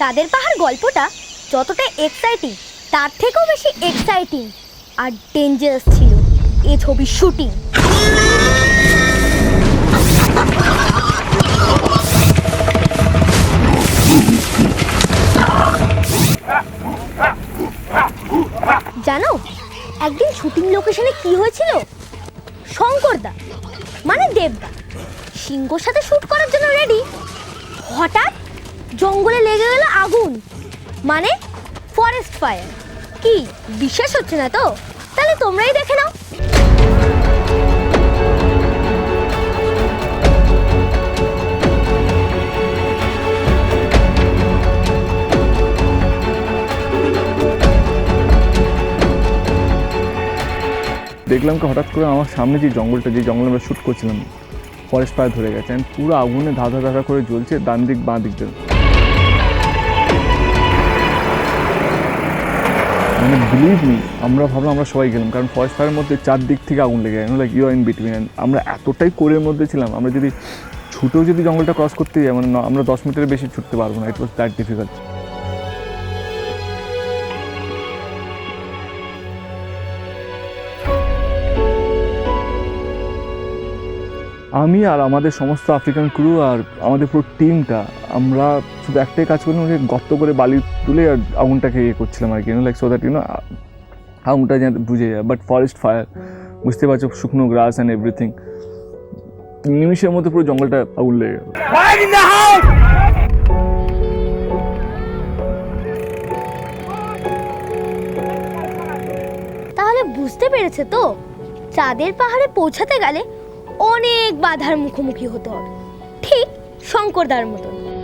চাঁদের পাহাড় গল্পটা যতটা এক্সাইটিং তার থেকেও বেশি এক্সাইটিং আর ডেঞ্জারাস ছিল এ ছবির শুটিং জানো, একদিন শুটিং লোকেশনে কি হয়েছিল? শঙ্করদা মানে দেবদা, সিংহর সাথে শুট করার জন্য রেডি হঠাৎ জঙ্গলে লেগে গেল আগুন। মানে ফরেস্ট ফায়ার কি, বিশ্বাস হচ্ছে না তো? তাহলে তোমরাই দেখে নাও। দেখলাম কি হঠাৎ করে আমার সামনে যে জঙ্গলটা, যে জঙ্গলে আমরা শ্যুট করছিলাম ফরেস্ট ফায়ার ধরে গেছে পুরো আগুনে ধাঁধা ধাঁধা করে জ্বলছে ডান দিক বাঁ দিক মানে বিলিভ মি আমরা ভাবলাম আমরা সবাই গেলাম। কারণ ফরেস্ট ফায়ারের মধ্যে চারদিক থেকে আগুন লেগে গেল লাইক ইউ ইন বিটুইন আমরা এতটাই কোরের মধ্যে ছিলাম, আমরা যদি ছুটেও যদি জঙ্গলটা ক্রস করতে যাই মানে ন- আমরা দশ মিটারের বেশি ছুটতে পারব না। ইট ওয়াজ দ্যাট ডিফিকাল্ট আমি আর আমাদের সমস্ত আফ্রিকান ক্রু আর আমাদের পুরো টিমটা আমরা শুধু একটাই কাজ করলাম যে গর্ত করে বালি তুলে আর আগুনটাকে ইয়ে করছিলাম আর কি লাইক সো দ্যাট ইউনো আগুনটা যেন বুঝে যায়। বাট ফরেস্ট ফায়ার বুঝতে পারছ শুকনো গ্রাস অ্যান্ড এভরিথিং নিমিষের মধ্যে পুরো জঙ্গলটা আগুন লেগে গেল। তাহলে বুঝতে পেরেছে তো চাঁদের পাহাড়ে পৌঁছাতে গেলে অনেক বাধার মুখোমুখি হতে হবে। ঠিক শঙ্করদার মতন।